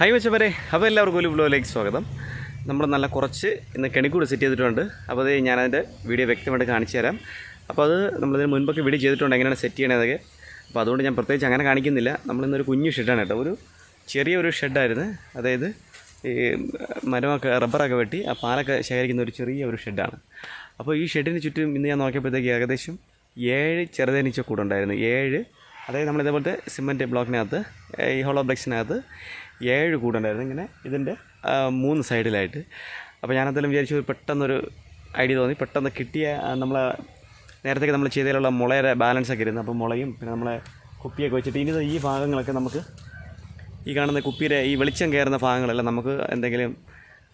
Hi വെച്ചവരെ. അപ്പോൾ എല്ലാവർക്കും ഒരു വ്ലോഗിലേക്ക് സ്വാഗതം. നമ്മൾ നല്ല കുറച്ച് ഇന്ന് കെണിക്കൂട് സെറ്റ് ചെയ്തിട്ടുണ്ട്. അപ്പോൾ അത് ഞാനതിന്റെ വീഡിയോ വ്യക്തമായിട്ട് കാണിച്ചു തരാം. അപ്പോൾ അത് നമ്മളിതിന് മുൻപൊക്കെ വീഡിയോ ചെയ്തിട്ടുണ്ട്. എങ്ങനെയാണ് സെറ്റ് ചെയ്യണതൊക്കെ അപ്പോൾ അതുകൊണ്ട് ഞാൻ പ്രത്യേകിച്ച് അങ്ങനെ കാണിക്കുന്നില്ല. നമ്മളിന്നൊരു കുഞ്ഞു ഷെഡാണ് കേട്ടോ. ഒരു ചെറിയൊരു ഷെഡായിരുന്നു അതായത് ഈ മരമൊക്കെ റബ്ബറൊക്കെ വെട്ടി ആ പാലൊക്കെ ശേഖരിക്കുന്ന ഒരു ചെറിയ ഒരു ഷെഡാണ് അപ്പോൾ ഈ ഷെഡിന് ചുറ്റും ഇന്ന് ഞാൻ നോക്കിയപ്പോഴത്തേക്ക് ഏകദേശം ഏഴ് ചെറുതേനീച്ച കൂടുണ്ടായിരുന്നു ഏഴ് അതായത് നമ്മൾ ഇതേപോലത്തെ സിമന്റ് ബ്ലോക്കിനകത്ത് ഈ ഹോളോ ബ്ലക്സിനകത്ത് ഏഴ് കൂടുണ്ടായിരുന്നു ഇങ്ങനെ ഇതിന്റെ മൂന്ന് സൈഡിലായിട്ട്. അപ്പോൾ ഞാനതെല്ലാം വിചാരിച്ചു പെട്ടെന്നൊരു ഐഡിയ തോന്നി. പെട്ടെന്ന് കിട്ടിയ നമ്മൾ നേരത്തേക്ക് നമ്മൾ ചെയ്തതിലുള്ള മുളയുടെ ബാലൻസ് ഒക്കെ ഇരുന്നു. അപ്പോൾ മുളയും പിന്നെ നമ്മളെ കുപ്പിയൊക്കെ വെച്ചിട്ട് ഇനി ഈ ഭാഗങ്ങളൊക്കെ നമുക്ക് ഈ കാണുന്ന കുപ്പിയുടെ ഈ വെളിച്ചം കയറുന്ന ഭാഗങ്ങളെല്ലാം നമുക്ക് എന്തെങ്കിലും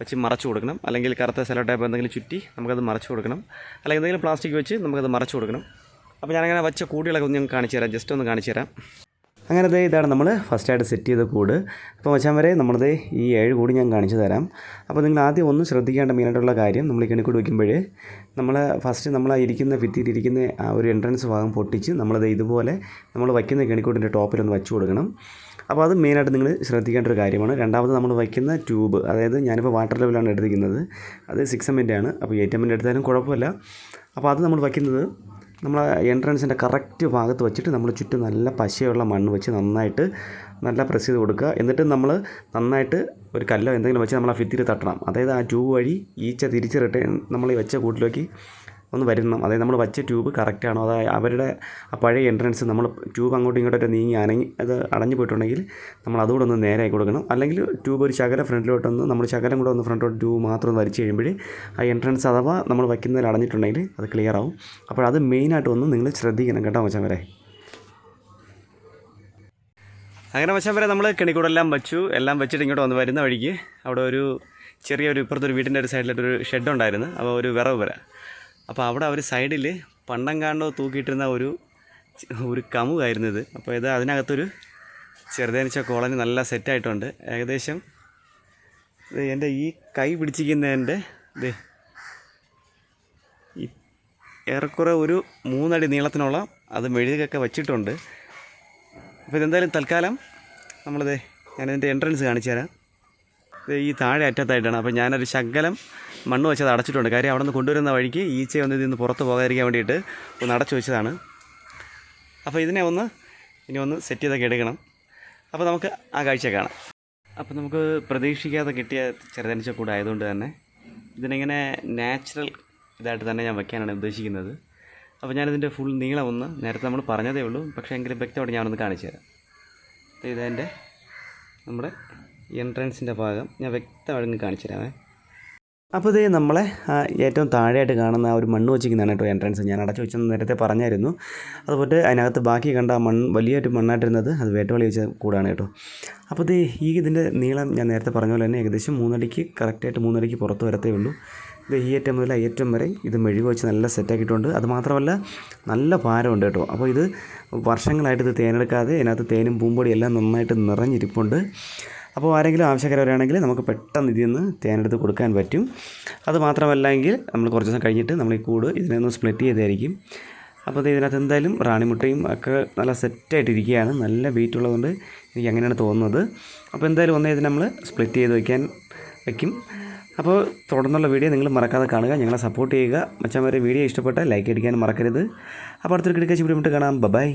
വെച്ച് മറച്ചു കൊടുക്കണം. അല്ലെങ്കിൽ കറുത്ത സെലോ ടൈപ്പ് എന്തെങ്കിലും ചുറ്റി നമുക്കത് മറച്ചു കൊടുക്കണം. അല്ലെങ്കിൽ എന്തെങ്കിലും പ്ലാസ്റ്റിക് വെച്ച് നമുക്കത് മറച്ചു കൊടുക്കണം. അപ്പോൾ ഞാനങ്ങനെ വെച്ച കൂടികളൊക്കെ ഒന്ന് ഞാൻ കാണിച്ചു തരാം. ജസ്റ്റ് ഒന്ന് കാണിച്ചു തരാം. അങ്ങനെ ദേ ഇതാണ് നമ്മൾ ഫസ്റ്റായിട്ട് സെറ്റ് ചെയ്ത കൂട്. അപ്പോൾ മച്ചാൻ വരെ നമ്മളത് ഈ ഏഴ് കൂടി ഞാൻ കാണിച്ചു തരാം. അപ്പോൾ നിങ്ങൾ ആദ്യം ഒന്ന് ശ്രദ്ധിക്കേണ്ട മെയിനായിട്ടുള്ള കാര്യം നമ്മൾ ഈ കണിക്കൂട് വയ്ക്കുമ്പോൾ നമ്മൾ ഫസ്റ്റ് നമ്മൾ ഇരിക്കുന്ന ഭിത്തിയിലിരിക്കുന്ന ആ ഒരു എൻട്രൻസ് ഭാഗം പൊട്ടിച്ച് നമ്മളത് ഇതുപോലെ നമ്മൾ വയ്ക്കുന്ന കണിക്കൂടിന്റെ ടോപ്പിലൊന്ന് വെച്ച് കൊടുക്കണം. അപ്പോൾ അത് മെയിനായിട്ട് നിങ്ങൾ ശ്രദ്ധിക്കേണ്ട ഒരു കാര്യമാണ്. രണ്ടാമത് നമ്മൾ വയ്ക്കുന്ന ട്യൂബ് അതായത് ഞാനിപ്പോൾ വാട്ടർ ലെവലാണ് എടുത്തിരിക്കുന്നത്. അത് സിക്സ് എമ്മിന്റെ ആണ് അപ്പോൾ എയ്റ്റ് എമ്മിന്റെ എടുത്താലും കുഴപ്പമില്ല. അപ്പോൾ അത് നമ്മൾ വയ്ക്കുന്നത് നമ്മൾ എൻട്രൻസിന്റെ കറക്റ്റ് ഭാഗത്ത് വെച്ചിട്ട് നമ്മൾ ചുറ്റും നല്ല പശയുള്ള മണ്ണ് വെച്ച് നന്നായിട്ട് നല്ല പ്രസ് ചെയ്ത് കൊടുക്കുക. എന്നിട്ട് നമ്മൾ നന്നായിട്ട് ഒരു കല്ലോ എന്തെങ്കിലും വെച്ച് നമ്മൾ ആ ഭിത്തിയിൽ തട്ടണം. അതായത് ആ ട്യൂബ് വഴി ഈച്ച തിരിച്ച് റിട്ടേൺ നമ്മൾ ഈ വെച്ച കൂട്ടിലേക്ക് ഒന്ന് വരുന്ന. അതായത് നമ്മൾ വച്ച ട്യൂബ് കറക്റ്റാണോ അതായത് അവരുടെ ആ പഴയ എൻട്രൻസ് നമ്മൾ ട്യൂബ് അങ്ങോട്ടും ഇങ്ങോട്ടൊക്കെ നീങ്ങി അനങ്ങി അത് അടഞ്ഞു പോയിട്ടുണ്ടെങ്കിൽ നമ്മൾ അതുകൂടെ ഒന്ന് നേരെയാക്കി കൊടുക്കണം. അല്ലെങ്കിൽ ട്യൂബ് ഒരു ശകലം ഫ്രണ്ടിലോട്ടൊന്ന് നമ്മൾ ശകലം കൂടെ ഒന്ന് ഫ്രണ്ടിലോട്ട് ട്യൂബ് മാത്രം വലിച്ചു കഴിയുമ്പോൾ ആ എൻട്രൻസ് അഥവാ നമ്മൾ വയ്ക്കുന്നതിൽ അടഞ്ഞിട്ടുണ്ടെങ്കിൽ അത് ക്ലിയർ ആവും. അപ്പോൾ അത് മെയിനായിട്ട് ഒന്ന് നിങ്ങൾ ശ്രദ്ധിക്കണം കേട്ടോ മച്ചാൻ വരെ. അങ്ങനെ മച്ചാൻ വരെ നമ്മൾ കെണിക്കൂടെല്ലാം വെച്ചു. എല്ലാം വെച്ചിട്ട് ഇങ്ങോട്ട് വന്ന് വരുന്ന വഴിക്ക് അവിടെ ഒരു ചെറിയൊരു ഇപ്പുറത്തൊരു വീടിന്റെ ഒരു സൈഡിലായിട്ടൊരു ഷെഡ് ഉണ്ടായിരുന്നു. അപ്പോൾ ഒരു വിറവ് വര. അപ്പോൾ അവിടെ അവർ സൈഡിൽ പണ്ടം കാണ്ടോ തൂക്കിയിട്ടിരുന്ന ഒരു ഒരു കമുകായിരുന്നു ഇത്. അപ്പോൾ ഇത് അതിനകത്തൊരു ചെറുതേനിച്ച കോളനി നല്ല സെറ്റായിട്ടുണ്ട് ഏകദേശം എന്റെ ഈ കൈ പിടിച്ചിരിക്കുന്നതിന്റെ ഇത് ഈ ഏറെക്കുറെ ഒരു മൂന്നടി നീളത്തിനുള്ള അത് മെഴുകൊക്കെ വച്ചിട്ടുണ്ട്. അപ്പോൾ ഇതെന്തായാലും തൽക്കാലം നമ്മളിത് ഞാനിതിന്റെ എൻട്രൻസ് കാണിച്ചു തരാം ഈ താഴെ അറ്റത്തായിട്ടാണ്. അപ്പോൾ ഞാനൊരു ശകലം മണ്ണ് വെച്ചത് അടച്ചിട്ടുണ്ട്. കാര്യം അവിടെ നിന്ന് കൊണ്ടുവരുന്ന വഴിക്ക് ഈച്ച ഒന്ന് ഇതിൽ നിന്ന് പുറത്ത് പോകാതിരിക്കാൻ വേണ്ടിയിട്ട് ഒന്ന് അടച്ചു വെച്ചതാണ്. അപ്പോൾ ഇതിനെ ഒന്ന് ഇനി ഒന്ന് സെറ്റ് ചെയ്തൊക്കെ എടുക്കണം. അപ്പോൾ നമുക്ക് ആ കാഴ്ച കാണാം. അപ്പോൾ നമുക്ക് പ്രതീക്ഷിക്കാതെ കിട്ടിയ ചെറുതനിച്ച കൂടെ ആയതുകൊണ്ട് തന്നെ ഇതിനിങ്ങനെ നാച്ചുറൽ ഇതായിട്ട് തന്നെ ഞാൻ വയ്ക്കാനാണ് ഉദ്ദേശിക്കുന്നത്. അപ്പോൾ ഞാനിതിന്റെ ഫുൾ നീളം ഒന്ന് നേരത്തെ നമ്മൾ പറഞ്ഞതേ ഉള്ളൂ. പക്ഷേ എങ്കിലും വ്യക്തമായിട്ട് ഞാനൊന്ന് കാണിച്ചു തരാം. ഇതെന്റെ നമ്മുടെ എൻട്രൻസിന്റെ ഭാഗം ഞാൻ വ്യക്തമായിട്ട് കാണിച്ചു തരാമേ. അപ്പോൾ ഇത് നമ്മളെ ഏറ്റവും താഴെയായിട്ട് കാണുന്ന ആ ഒരു മണ്ണ് വെച്ചിരിക്കുന്നതാണ് കേട്ടോ എൻട്രൻസ് ഞാൻ അടച്ചു വെച്ചെന്ന് നേരത്തെ പറഞ്ഞായിരുന്നു. അതുപോലെ അതിനകത്ത് ബാക്കി കണ്ട ആ മണ്ണ് വലിയൊരു മണ്ണായിട്ടിരുന്നത് അത് വേട്ടവളി വെച്ച കൂടാണ് കേട്ടോ. അപ്പോൾ ഇത് ഈ ഇതിന്റെ നീളം ഞാൻ നേരത്തെ പറഞ്ഞ പോലെ തന്നെ ഏകദേശം മൂന്നടിക്ക് കറക്റ്റായിട്ട് മൂന്നടിക്ക് പുറത്ത് വരത്തേ ഉള്ളൂ. ഇത് ഈ അറ്റം മുതൽ ഏറ്റവും വരെ ഇത് മെഴുക് വെച്ച് നല്ല സെറ്റാക്കിയിട്ടുണ്ട് അതുമാത്രമല്ല നല്ല ഭാരമുണ്ട് കേട്ടോ. അപ്പോൾ ഇത് വർഷങ്ങളായിട്ട് ഇത് തേനെടുക്കാതെ ഇതിനകത്ത് തേനും പൂമ്പൊടിയും എല്ലാം നന്നായിട്ട് നിറഞ്ഞിരിപ്പുണ്ട്. അപ്പോൾ ആരെങ്കിലും ആവശ്യക്കാരവരാണെങ്കിൽ നമുക്ക് പെട്ടെന്ന് ഇതിൽ നിന്ന് തേനെടുത്ത് കൊടുക്കാൻ പറ്റും. അത് മാത്രമല്ലെങ്കിൽ നമ്മൾ കുറച്ച് ദിവസം കഴിഞ്ഞിട്ട് നമ്മൾ ഈ കൂട് ഇതിനെ ഒന്ന് സ്പ്ലിറ്റ് ചെയ്തായിരിക്കും. അപ്പോൾ അത് ഇതിനകത്ത് എന്തായാലും റാണിമുട്ടയും ഒക്കെ നല്ല സെറ്റായിട്ടിരിക്കുകയാണ് നല്ല വെയിറ്റ് ഉള്ളതുകൊണ്ട് എനിക്ക് അങ്ങനെയാണ് തോന്നുന്നത്. അപ്പോൾ എന്തായാലും ഒന്നേ ഇത് നമ്മൾ സ്പ്ലിറ്റ് ചെയ്ത് വയ്ക്കാൻ വയ്ക്കും അപ്പോൾ തുടർന്നുള്ള വീഡിയോ നിങ്ങൾ മറക്കാതെ കാണുക. ഞങ്ങളെ സപ്പോർട്ട് ചെയ്യുക. മച്ചാൻ വരെ വീഡിയോ ഇഷ്ടപ്പെട്ട ലൈക്ക് അടിക്കാനും മറക്കരുത്. അപ്പോൾ അടുത്തൊരു കിടക്കാൻ വീഡിയോ കാണാം. ബൈ